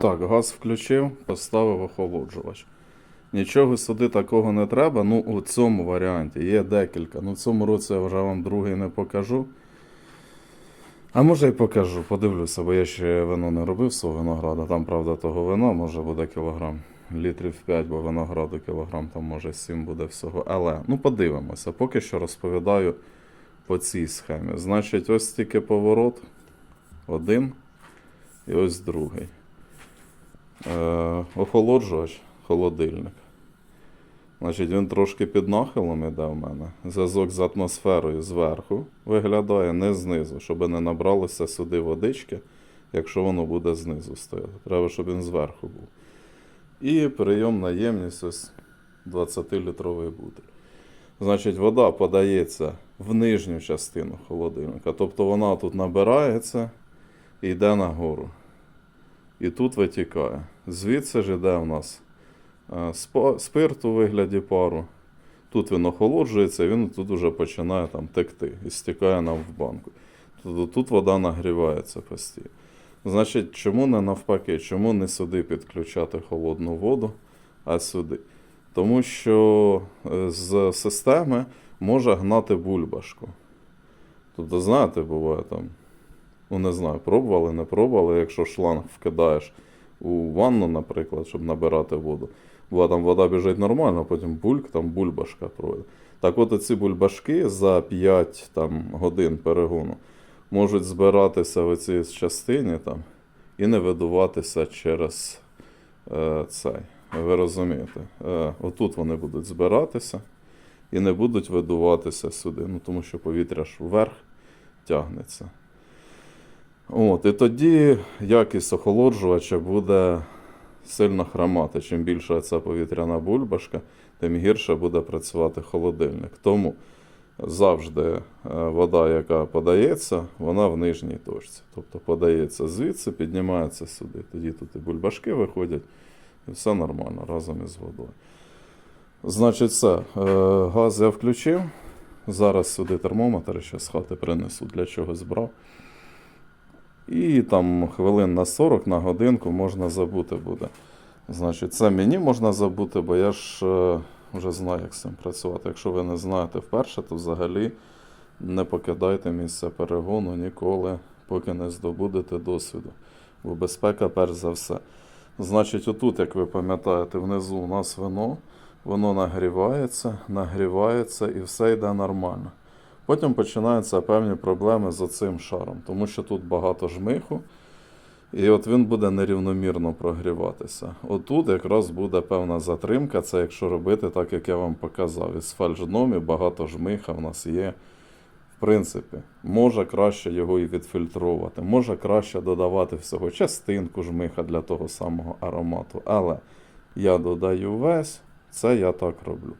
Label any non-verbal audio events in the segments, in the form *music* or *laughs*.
Так, газ включив, поставив охолоджувач. Нічого сюди такого не треба. Ну, у цьому варіанті є декілька. Ну, в цьому році я вже вам другий не покажу. А може і покажу, подивлюся, бо я ще вино не робив свого винограда. Там, правда, того вина може буде кілограм. Літрів 5, бо винограду кілограм, там може 7 буде всього. Але ну подивимося, поки що розповідаю по цій схемі. Значить, ось тільки поворот. Один і ось другий. Е, охолоджувач, холодильник. Значить, він трошки під нахилом іде в мене. Зв'язок з атмосферою зверху виглядає, не знизу, щоб не набралося сюди водички, якщо воно буде знизу стояти. Треба, щоб він зверху був. І прийомна ємність ось 20-літровий бутиль. Значить, вода подається в нижню частину холодильника. Тобто вона тут набирається і йде нагору. І тут витікає. Звідси ж йде у нас е, спирт у вигляді пару. Тут він охолоджується, він тут вже починає там текти і стікає нам в банку. Тобто тут вода нагрівається постійно. Значить, чому не навпаки? Чому не сюди підключати холодну воду, а сюди? Тому що е, з системи може гнати бульбашку. Тобто, знаєте, буває там, ну не знаю, пробували, не пробували, якщо шланг вкидаєш у ванну, наприклад, щоб набирати воду. Бо там вода біжить нормально, потім бульк, там бульбашка пройде. Так от оці бульбашки за 5 там, годин перегону можуть збиратися в цій частині там, і не видуватися через е, цей. Ви розумієте? Е, отут вони будуть збиратися і не будуть видуватися сюди, ну, тому що повітря ж вверх тягнеться. От, і тоді якість охолоджувача буде сильно хромати. Чим більша ця повітряна бульбашка, тим гірше буде працювати холодильник. Тому завжди е, вода, яка подається, вона в нижній точці. Тобто подається звідси, піднімається сюди. Тоді тут і бульбашки виходять, і все нормально разом із водою. Значить, все. Е, Газ я включив. Зараз сюди термометр ще з хати принесу, для чогось брав. І там хвилин на 40 на годинку можна забути буде. Значить, це мені можна забути, бо я ж е, вже знаю, як з цим працювати. Якщо ви не знаєте вперше, то взагалі не покидайте місце перегону ніколи, поки не здобудете досвіду. Бо безпека перш за все. Значить, отут, як ви пам'ятаєте, внизу у нас вино, воно нагрівається, нагрівається і все йде нормально. Потім починаються певні проблеми з оцим шаром, тому що тут багато жмиху, і от він буде нерівномірно прогріватися. Отут якраз буде певна затримка, це якщо робити так, як я вам показав. Із фальшдном і багато жмиха в нас є. В принципі, може краще його і відфільтрувати, може краще додавати всього частинку жмиха для того самого аромату. Але я додаю весь, це я так роблю.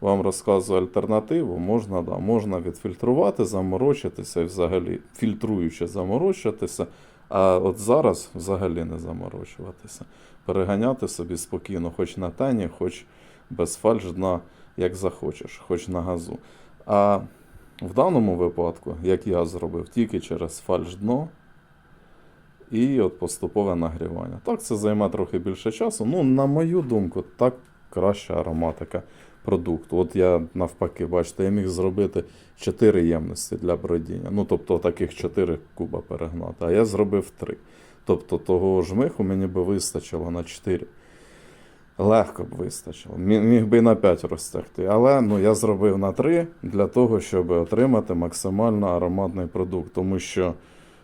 Вам розказую альтернативу, можна, да, можна відфільтрувати, заморочитися і взагалі фільтруючи заморочитися, а от зараз взагалі не заморочуватися. Переганяти собі спокійно, хоч на тені, хоч без фальш дна, як захочеш, хоч на газу. А в даному випадку, як я зробив, тільки через фальш дно і от поступове нагрівання. Так, це займе трохи більше часу. Ну, на мою думку, так краща ароматика продукту. От я навпаки, бачите, я міг зробити 4 ємності для бродіння. Ну, тобто таких 4 куба перегнати, а я зробив 3. Тобто того жмиху мені би вистачило на 4. Легко б вистачило. Міг би і на 5 розтягти. Але ну, я зробив на 3 для того, щоб отримати максимально ароматний продукт. Тому що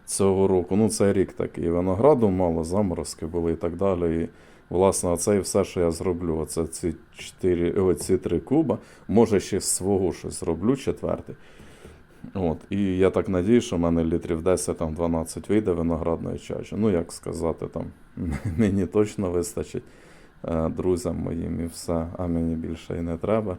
цього року, ну цей рік такий, винограду мало, заморозки були і так далі. Власне, оце і все, що я зроблю. Оце ці 4, о, ці 3 куба. Може, ще свого щось зроблю, четвертий. От, і я так надію, що в мене літрів 10-12 вийде виноградної чаші. Ну, як сказати, там *laughs* мені точно вистачить е, друзям моїм і все, а мені більше і не треба.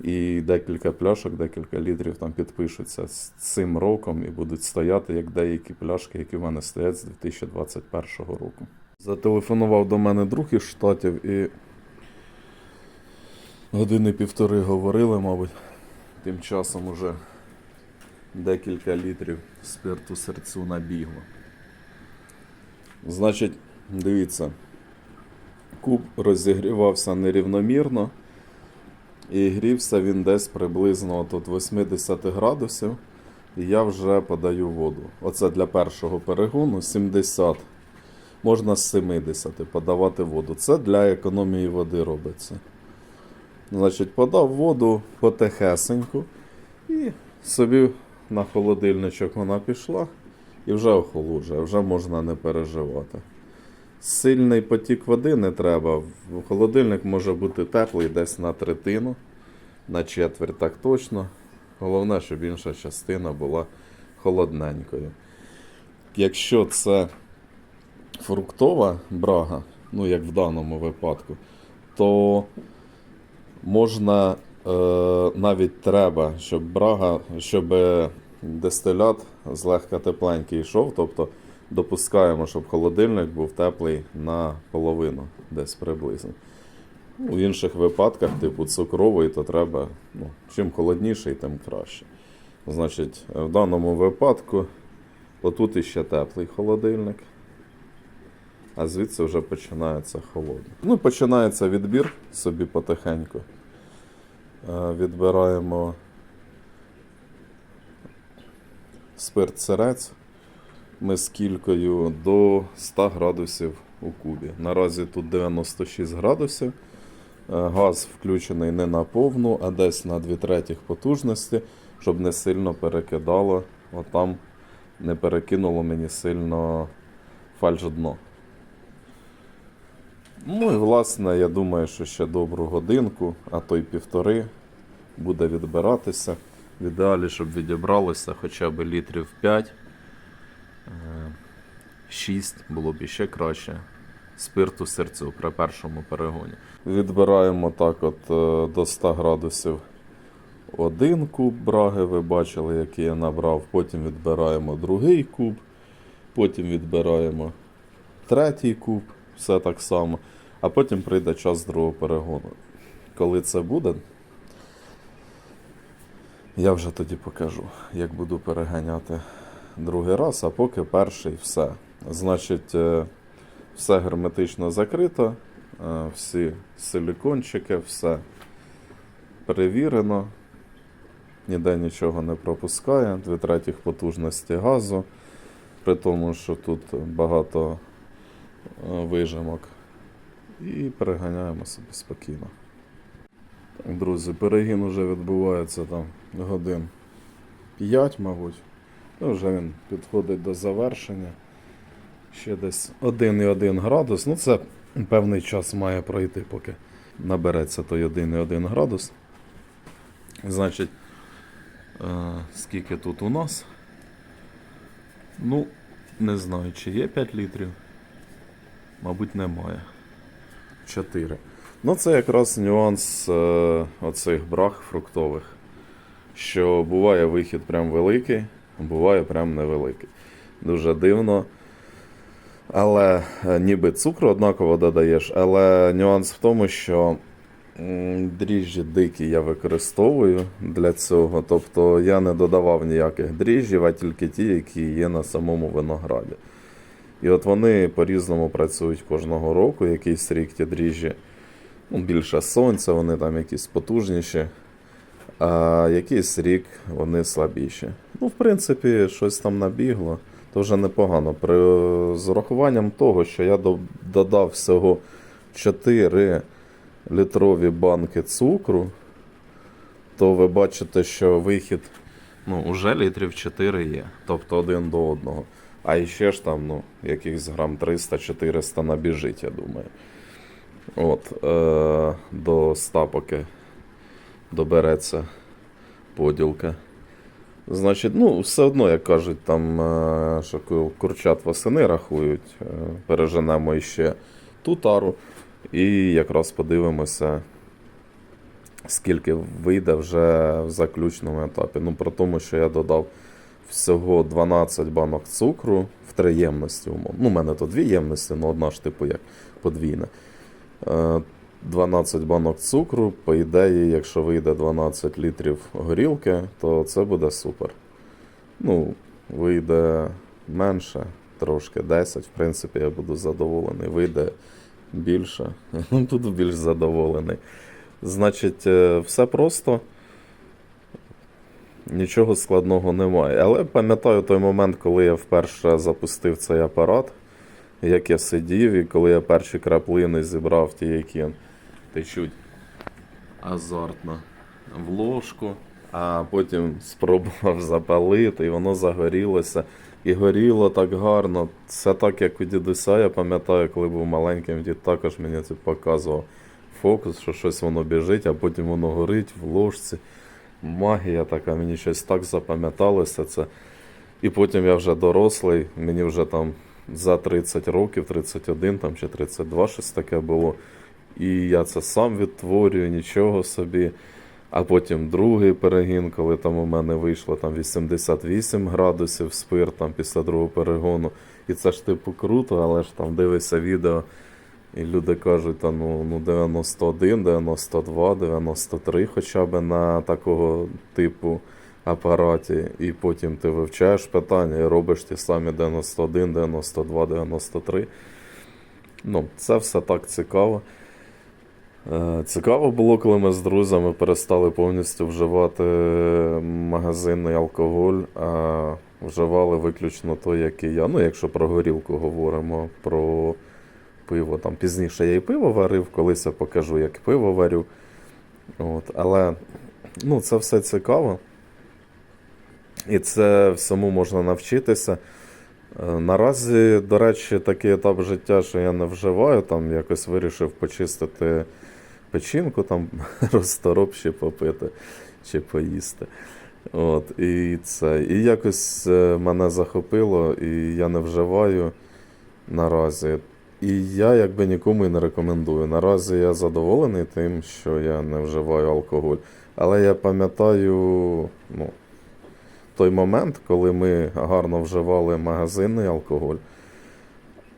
І декілька пляшок, декілька літрів там підпишуться з цим роком і будуть стояти як деякі пляшки, які в мене стоять з 2021 року. Зателефонував до мене друг із штатів і години півтори говорили, мабуть. Тим часом уже декілька літрів спирту серцю набігло. Значить, Дивіться, куб розігрівався нерівномірно. І грівся він десь приблизно от 80 градусів. І я вже подаю воду. Оце для першого перегону 70. Можна з 70 подавати воду. Це для економії води робиться. Значить, подав воду потихесеньку. І собі на холодильничок вона пішла і вже охолоджує, вже можна не переживати. Сильний потік води не треба. Холодильник може бути теплий десь на третину, на четверть так точно. Головне, щоб інша частина була холодненькою. Якщо це фруктова брага, ну як в даному випадку, то можна е, навіть треба, щоб брага, щоб дистилят злегка тепленький йшов, тобто допускаємо, щоб холодильник був теплий на половину, десь приблизно. У інших випадках, типу цукровий, то треба, ну, чим холодніший, тим краще. Значить, в даному випадку, отут іще теплий холодильник, а звідси вже починається холодний. Ну, починається відбір собі потихеньку. Е, Відбираємо спирт сирець ми з кількою до 100 градусів у кубі. Наразі тут 96 градусів. Е, Газ включений не на повну, а десь на 2 третіх потужності, щоб не сильно перекидало. Отам не перекинуло мені сильно фальш дно. Ну і власне, я думаю, що ще добру годинку, а то й півтори буде відбиратися. В ідеалі, щоб відібралося хоча б літрів 5. 6 було б іще краще. Спирту серцю при першому перегоні. Відбираємо так от е, до 100 градусів один куб браги, ви бачили, який я набрав. Потім відбираємо другий куб, потім відбираємо третій куб, все так само. А потім прийде час другого перегону. Коли це буде, я вже тоді покажу, як буду переганяти другий раз, а поки перший все. Значить, е, все герметично закрито, е, всі силікончики, все перевірено, ніде нічого не пропускає, дві третіх потужності газу, при тому, що тут багато вижимок. І переганяємо собі спокійно. Так, друзі, перегін уже відбувається там годин 5, мабуть. Ну, вже він підходить до завершення. Ще десь 1,1 градус. Ну, це певний час має пройти, поки набереться той 1,1 градус. Значить, е, скільки тут у нас? Ну, не знаю, чи є 5 літрів. Мабуть, немає. 4. Ну, це якраз нюанс е, оцих брах фруктових. Що буває вихід прям великий, буває прям невеликий. Дуже дивно. Але е, ніби цукру однаково додаєш, але нюанс в тому, що дріжджі дикі я використовую для цього. Тобто я не додавав ніяких дріжджів, а тільки ті, які є на самому винограді. І от вони по-різному працюють кожного року, якийсь рік ті дріжджі. Ну, більше сонця, вони там якісь потужніші, а якийсь рік вони слабіші. Ну, в принципі, щось там набігло, то вже непогано. При, з урахуванням того, що я до- додав всього 4 літрові банки цукру, то ви бачите, що вихід ну, уже літрів 4 є, тобто один до одного. А іще ж там, ну, якихось грам 300-400 набіжить, я думаю. От, е, до 100 поки добереться поділка. Значить, ну, все одно, як кажуть, там, е, що курчат восени рахують, е, переженемо іще ту тару. І якраз подивимося, скільки вийде вже в заключному етапі. Ну, при тому, що я додав всього 12 банок цукру в три ємності, умовно. Ну, у мене то дві ємності, ну одна ж типу як подвійна. Е, 12 банок цукру, по ідеї, якщо вийде 12 літрів горілки, то це буде супер. Ну, вийде менше, трошки 10, в принципі, я буду задоволений. Вийде більше, *laughs* буду більш задоволений. Значить, е, все просто. Нічого складного немає. Але пам'ятаю той момент, коли я вперше запустив цей апарат, як я сидів, і коли я перші краплини зібрав ті, які течуть азартно в ложку, а потім спробував *laughs* запалити, і воно загорілося. І горіло так гарно. Це так, як у дідуся, я пам'ятаю, коли був маленьким, дід також мені це показував фокус, що щось воно біжить, а потім воно горить в ложці. Магія така, мені щось так запам'яталося це. І потім я вже дорослий, мені вже там за 30 років, 31 там, чи 32 щось таке було. І я це сам відтворюю, нічого собі. А потім другий перегін, коли там у мене вийшло там 88 градусів спирт там, після другого перегону. І це ж типу круто, але ж там дивишся відео, і люди кажуть, та ну, ну 91, 92, 93 хоча б на такого типу апараті. І потім ти вивчаєш питання і робиш ті самі 91, 92, 93. Ну, це все так цікаво. Е, Цікаво було, коли ми з друзями перестали повністю вживати магазинний алкоголь, а вживали виключно той, який я. Ну, якщо про горілку говоримо, про пиво. Там пізніше я і пиво варив, колись я покажу, як пиво варю. От, але ну, це все цікаво. І це всьому можна навчитися. Е, Наразі, до речі, такий етап життя, що я не вживаю, там якось вирішив почистити печінку, там *laughs* розтороб ще попити чи поїсти. От, і це. І якось е, мене захопило, і я не вживаю наразі. І я якби нікому і не рекомендую. Наразі я задоволений тим, що я не вживаю алкоголь. Але я пам'ятаю, ну, той момент, коли ми гарно вживали магазинний алкоголь,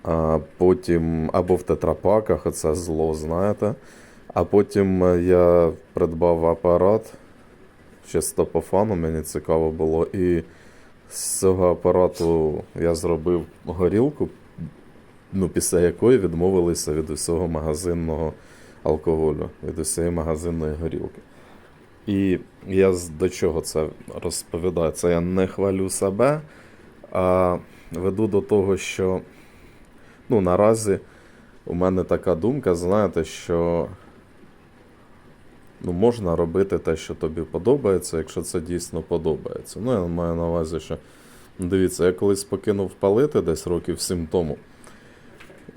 а потім або в тетрапаках, оце зло, знаєте. А потім я придбав апарат чисто по фану, мені цікаво було. І з цього апарату я зробив горілку, ну, після якої відмовилися від усього магазинного алкоголю, від усієї магазинної горілки. І я до чого це розповідаю? Це я не хвалю себе, а веду до того, що ну, наразі у мене така думка, знаєте, що ну, можна робити те, що тобі подобається, якщо це дійсно подобається. Ну, я маю на увазі, що дивіться, я колись покинув палити десь років сім тому.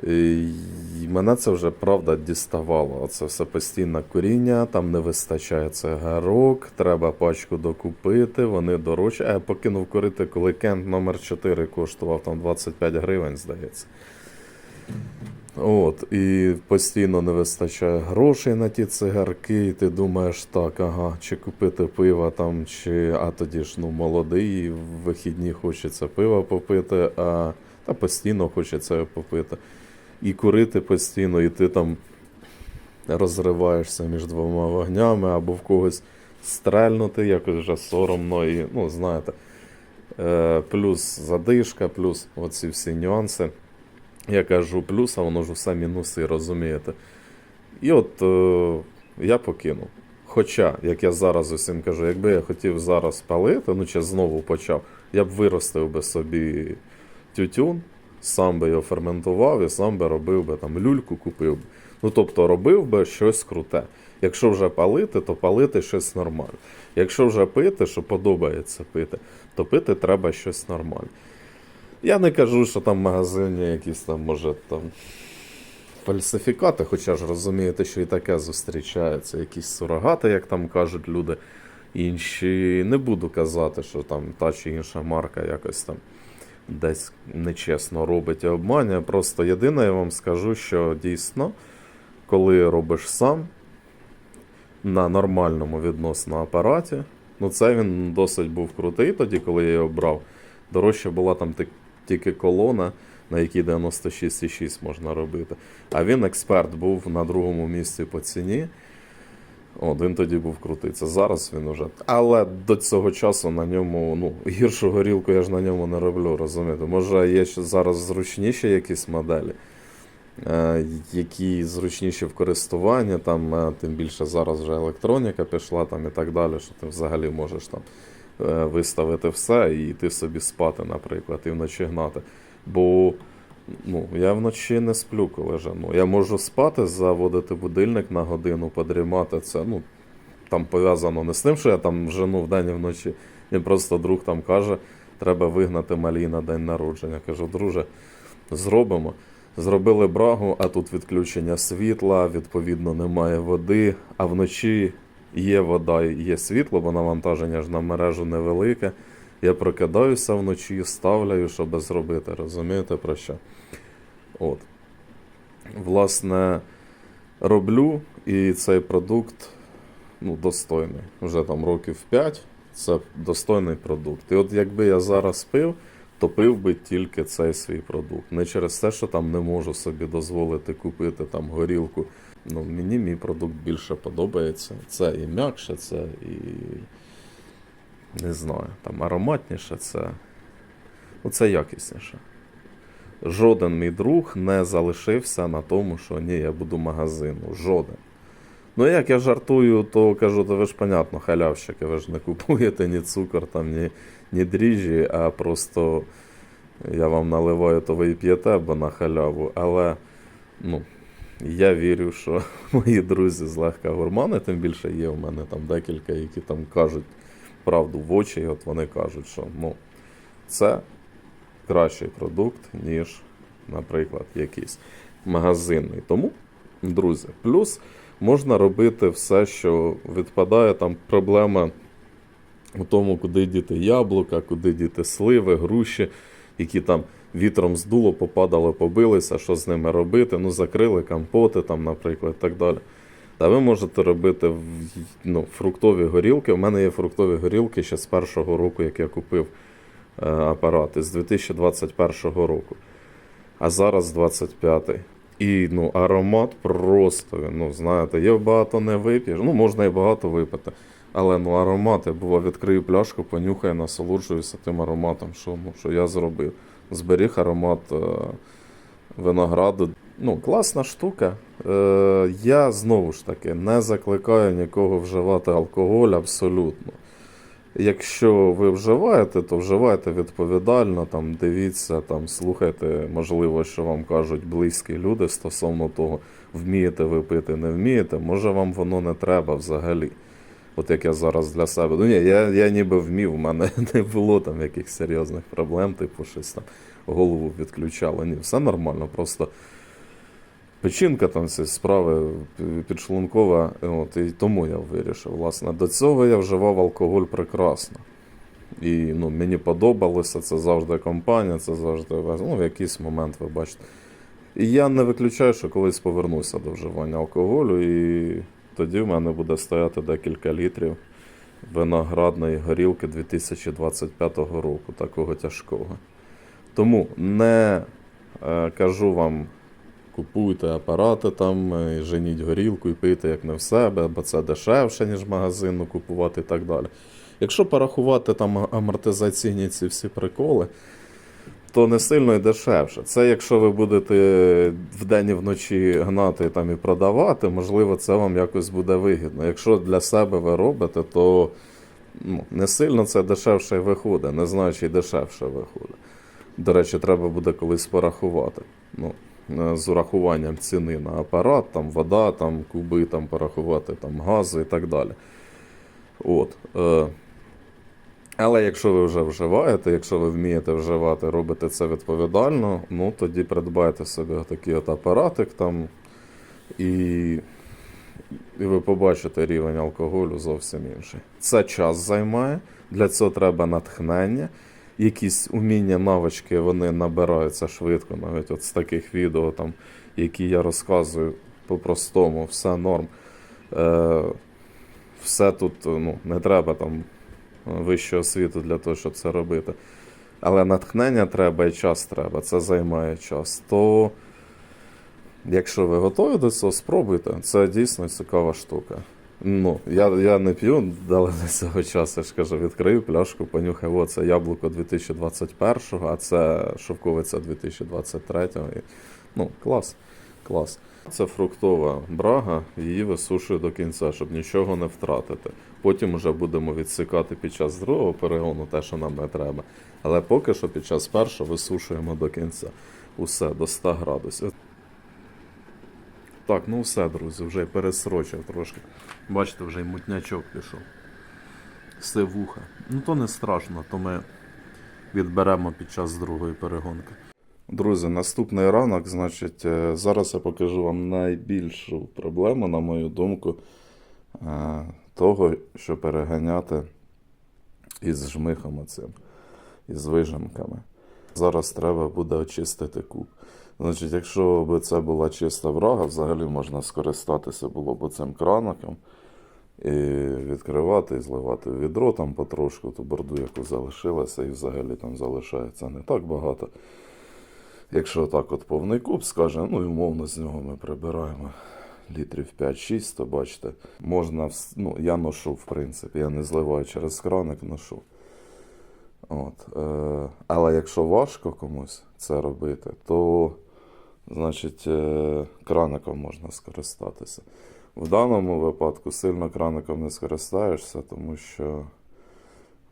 І мене це вже правда діставало. Оце все постійне коріння, там не вистачає цигарок, треба пачку докупити, вони дорожчі. А я покинув курити, коли кент номер 4 коштував там 25 гривень, здається. От, і постійно не вистачає грошей на ті цигарки, і ти думаєш, так, ага, чи купити пива там, чи. А тоді ж ну, молодий, в вихідні хочеться пива попити, а та постійно хочеться попити. І курити постійно, і ти там розриваєшся між двома вогнями, або в когось стрельнути, якось вже соромно, і, ну, знаєте, е, плюс задишка, плюс оці всі нюанси. Я кажу плюс, а воно ж усе мінуси, розумієте. І от е, я покинув. Хоча, як я зараз усім кажу, якби я хотів зараз палити, ну чи знову почав, я б виростив би собі тютюн, сам би його ферментував і сам би робив би там люльку купив би. Ну тобто робив би щось круте. Якщо вже палити, то палити щось нормальне. Якщо вже пити, що подобається пити, то пити треба щось нормальне. Я не кажу, що там в магазині якісь там, може, там фальсифікати, хоча ж розумієте, що і таке зустрічається, якісь сурогати, як там кажуть люди. Інші не буду казати, що там та чи інша марка якось там десь нечесно робить і обманює. Просто єдине, я вам скажу, що дійсно, коли робиш сам на нормальному відносно апараті, ну це він досить був крутий тоді, коли я його брав. Дорожча була там тільки колона, на якій 96,6 можна робити. А він експерт був на другому місці по ціні. Він тоді був крутий. Це зараз він уже. Але до цього часу на ньому, ну, гіршу горілку я ж на ньому не роблю, розумієте? Може, є ще зараз зручніші якісь моделі, е, які зручніші в користуванні, там, е, тим більше зараз вже електроніка пішла там, і так далі, що ти взагалі можеш там е, виставити все і йти собі спати, наприклад, і вночі гнати. Бо ну, я вночі не сплю, коли жену. Я можу спати, заводити будильник на годину, подрімати. Це ну, там пов'язано не з тим, що я там жену вдень і вночі. Він просто друг там каже, треба вигнати малій на день народження. Кажу, друже, зробимо. Зробили брагу, а тут відключення світла, відповідно, немає води, а вночі є вода і є світло, бо навантаження ж на мережу невелике. Я прокидаюся вночі, ставляю, щоб зробити. Розумієте про що? От. Власне, роблю, і цей продукт ну, достойний. Вже там років 5 це достойний продукт. І от якби я зараз пив, то пив би тільки цей свій продукт. Не через те, що там не можу собі дозволити купити там горілку. Ну, мені мій продукт більше подобається. Це і м'якше, це і не знаю, там ароматніше, це. Ну, це якісніше. Жоден мій друг не залишився на тому, що ні, я буду магазину. Жоден. Ну, як я жартую, то кажу, то ви ж понятно, халявщики, ви ж не купуєте ні цукор, там, ні, ні дріжджі, а просто я вам наливаю, то ви і п'єте, бо на халяву. Але ну, я вірю, що *laughs* мої друзі злегка гурмани, тим більше є у мене там декілька, які там кажуть правду в очі, і от вони кажуть, що ну, це кращий продукт, ніж, наприклад, якийсь магазинний. Тому, друзі, плюс можна робити все, що відпадає там проблема у тому, куди діти яблука, куди діти сливи, груші, які там вітром здуло, попадали, побилися, що з ними робити, ну, закрили компоти, там, наприклад, і так далі. Та ви можете робити ну, фруктові горілки. У мене є фруктові горілки ще з першого року, як я купив е, апарати, з 2021 року. А зараз 25-й. І ну, аромат просто, ну, знаєте, є багато не вип'єш. Ну, можна і багато випити. Але ну, аромат, я бував, відкрию пляшку, понюхаю, насолоджуюся тим ароматом, що, ну, що я зробив. Зберіг аромат е, винограду. Ну, класна штука. Е, я знову ж таки не закликаю нікого вживати алкоголь абсолютно. Якщо ви вживаєте, то вживайте відповідально, там, дивіться, там, слухайте, можливо, що вам кажуть близькі люди стосовно того, вмієте ви пити, не вмієте, може вам воно не треба взагалі. От як я зараз для себе. Ну ні, я, я ніби вмів, у мене *laughs* не було там якихось серйозних проблем, типу щось там голову відключало. Ні, все нормально, просто печінка там ці справи підшлункова. От, і тому я вирішив. Власне, до цього я вживав алкоголь прекрасно. І ну, мені подобалося, це завжди компанія, це завжди ну, в якийсь момент ви бачите. І я не виключаю, що колись повернуся до вживання алкоголю, і тоді в мене буде стояти декілька літрів виноградної горілки 2025 року, такого тяжкого. Тому не е, кажу вам, купуйте апарати там, е, женіть горілку і пийте як не в себе, бо це дешевше, ніж магазинну купувати і так далі. Якщо порахувати там амортизаційні ці всі приколи, то не сильно і дешевше. Це якщо ви будете вдень і вночі гнати там і продавати, можливо, це вам якось буде вигідно. Якщо для себе ви робите, то ну, не сильно це дешевше виходить. Не знаю, чи дешевше виходить. До речі, треба буде колись порахувати. Ну, е, з урахуванням ціни на апарат, там вода, там куби, там порахувати там гази і так далі. От. Е, але якщо ви вже вживаєте, якщо ви вмієте вживати, робите це відповідально, ну тоді придбайте собі такий от апаратик там, і, і ви побачите рівень алкоголю зовсім інший. Це час займає, для цього треба натхнення. Якісь уміння, навички вони набираються швидко, навіть от з таких відео, там, які я розказую по-простому, все норм. Е, все тут ну, не треба там вищого освіту для того, щоб це робити. Але натхнення треба і час треба, це займає час. То, якщо ви готові до цього, спробуйте. Це дійсно цікава штука. Ну, я, я не п'ю, але до цього часу, я ж кажу, відкрию пляшку, понюхаю, о, це яблуко 2021-го, а це шовковиця 2023. І, ну, клас, клас. Це фруктова брага, її висушую до кінця, щоб нічого не втратити. Потім вже будемо відсікати під час другого перегону те, що нам не треба. Але поки що під час першого висушуємо до кінця. Усе до 100 градусів. Так, ну все, друзі, вже пересрочив трошки. Бачите, вже й мутнячок пішов. Сивуха. Ну то не страшно, то ми відберемо під час другої перегонки. Друзі, наступний ранок, значить, е, зараз я покажу вам найбільшу проблему, на мою думку, е, того, що переганяти із жмихом цим, із вижимками. Зараз треба буде очистити куб. Значить, якщо б це була чиста брага, взагалі можна скористатися було б цим краником і відкривати і зливати відро там потрошку ту борду, яку залишилася, і взагалі там залишається не так багато. Якщо так от повний куб скаже, ну і умовно з нього ми прибираємо літрів 5-6, то бачите, можна, ну, я ношу, в принципі, я не зливаю через краник, ношу. От, е, але якщо важко комусь це робити, то значить е, краником можна скористатися. В даному випадку сильно краником не скористаєшся, тому що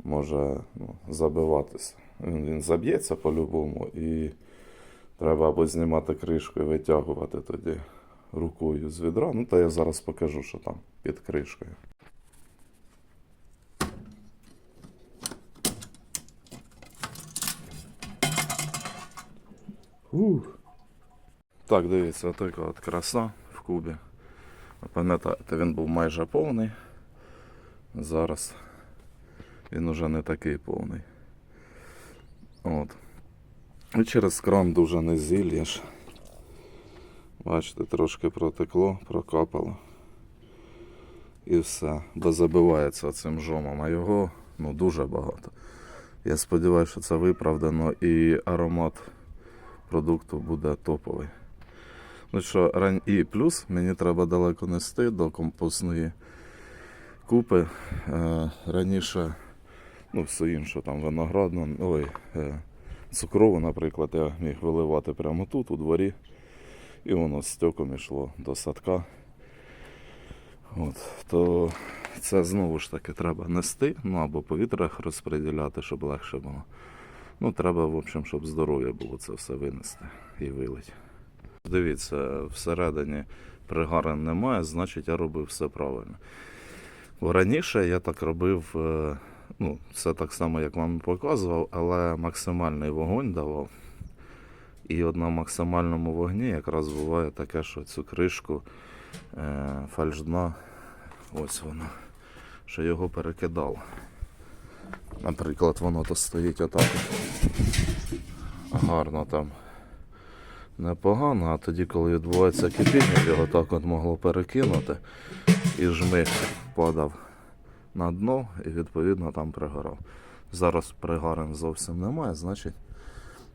може ну, забиватися. Він, він заб'ється по-любому і треба або знімати кришку і витягувати тоді рукою з відра. Ну, та я зараз покажу, що там під кришкою. Ух. Так, дивіться, така от краса в кубі. Пам'ятаєте, він був майже повний. Зараз він уже не такий повний. От. І через кран дуже не зільєш. Бачите, трошки протекло, прокапало. І все. Бо забивається цим жомом, а його ну, дуже багато. Я сподіваюся, що це виправдано і аромат продукту буде топовий. Ну що, ран... І плюс мені треба далеко нести до компостної купи. Е, раніше, ну, все інше, там виноградну, ой, е, цукрову, наприклад, я міг виливати прямо тут, у дворі. І воно стеком йшло до садка. От, то це знову ж таки треба нести, ну або по вітрах розподіляти, щоб легше було. Ну, треба, в общем, щоб здоров'я було це все винести і вилити. Дивіться, всередині пригарин немає, значить я робив все правильно. Раніше я так робив, е, ну, це так само, як вам показував, але максимальний вогонь давав. І от на максимальному вогні якраз буває таке, що цю кришку е, фальшдна, ось воно, що його перекидало. Наприклад, воно то стоїть отак. Гарно там непогано, а тоді, коли відбувається кипіння, його так от могло перекинути, і жмих падав на дно і відповідно там пригорав. Зараз пригарин зовсім немає, значить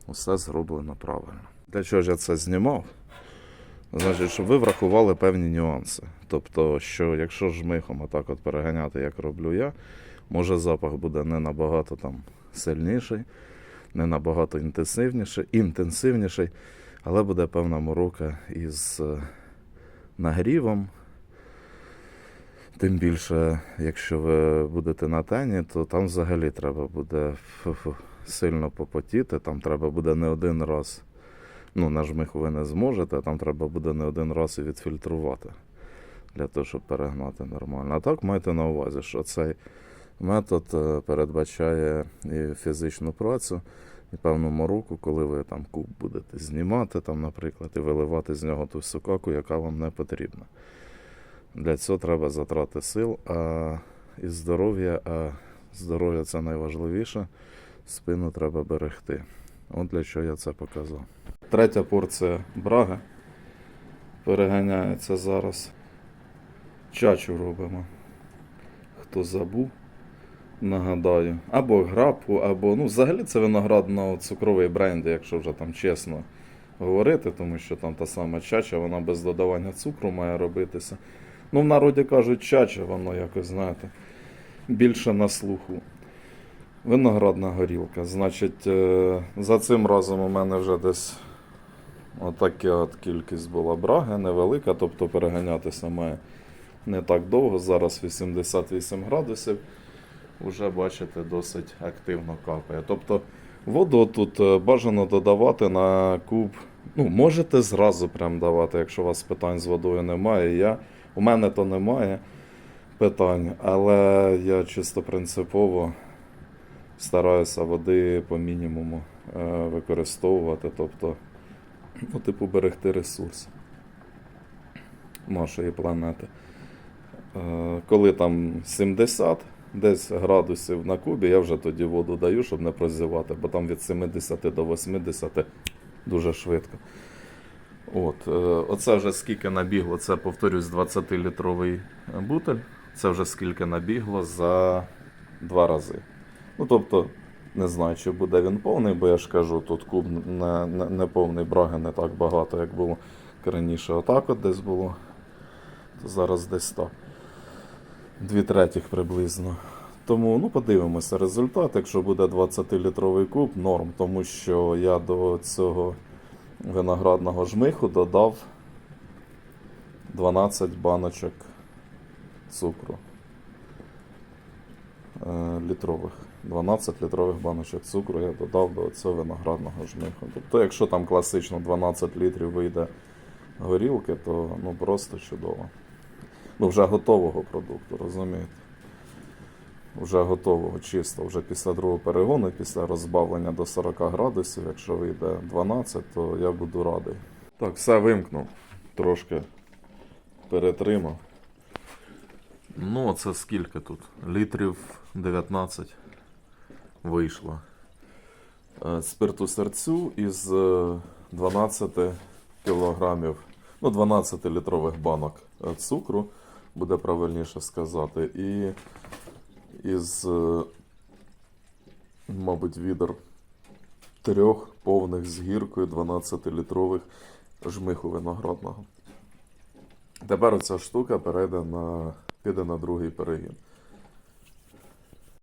все зроблено правильно. Для чого ж я це знімав? Значить, щоб ви врахували певні нюанси. Тобто, що якщо жмихом отак от переганяти, як роблю я, може запах буде не набагато там сильніший, не набагато інтенсивніший, інтенсивніший, але буде певна морока із е, нагрівом. Тим більше, якщо ви будете на тені, то там взагалі треба буде сильно попотіти, там треба буде не один раз. Ну, на жмиху ви не зможете, там треба буде не один раз і відфільтрувати для того, щоб перегнати нормально. А так майте на увазі, що цей метод е, передбачає і фізичну працю, і певну мороку, коли ви там куб будете знімати, там, наприклад, і виливати з нього ту сукаку, яка вам не потрібна. Для цього треба затрати сил а, і здоров'я, а здоров'я це найважливіше. Спину треба берегти. От для чого я це показав. Третя порція браги переганяється зараз. Чачу робимо. Хто забув, нагадаю. Або грапу, або. Ну, взагалі це виноградно-цукровий бренд, якщо вже там чесно говорити, тому що там та сама чача, вона без додавання цукру має робитися. Ну, в народі кажуть, чаче, воно якось, знаєте, більше на слуху. Виноградна горілка. Значить, е, за цим разом у мене вже десь отака от кількість була браги, невелика, тобто переганятися має не так довго. Зараз 88 градусів. Уже бачите, досить активно капає. Тобто воду тут е, бажано додавати на куб. Ну, можете зразу прям давати, якщо у вас питань з водою немає. Я, у мене то немає питань, але я чисто принципово стараюся води по мінімуму е, використовувати, тобто, ну, типу, берегти ресурс нашої планети. Е, коли там 70 десь градусів на кубі, я вже тоді воду даю, щоб не прозівати, бо там від 70 до 80 дуже швидко. От, е, оце вже скільки набігло, це повторюсь, 20-літровий бутель. Це вже скільки набігло за два рази. Ну, тобто, не знаю, чи буде він повний, бо я ж кажу, тут куб не, не, не повний браги не так багато, як було раніше. Отак от десь було. То зараз десь так. Дві третіх приблизно. Тому ну, подивимося результат. Якщо буде 20-літровий куб, норм, тому що я до цього виноградного жмиху додав 12 баночок цукру е, літрових. 12 літрових баночок цукру я додав до цього виноградного жмиху. Тобто, якщо там класично 12 літрів вийде горілки, то ну просто чудово. Ну, вже готового продукту, розумієте? Вже готового, чисто, вже після другого перегону, після розбавлення до 40 градусів, якщо вийде 12, то я буду радий. Так, все вимкнув. Трошки перетримав. Ну, це скільки тут? Літрів 19 вийшло. Е, Спирту серцю із е, 12 кілограмів, ну, 12 літрових банок е, цукру, буде правильніше сказати. І із, е, мабуть, відер трьох повних з гіркою 12-літрових жмиху виноградного. Тепер оця штука перейде на, піде на другий перегін.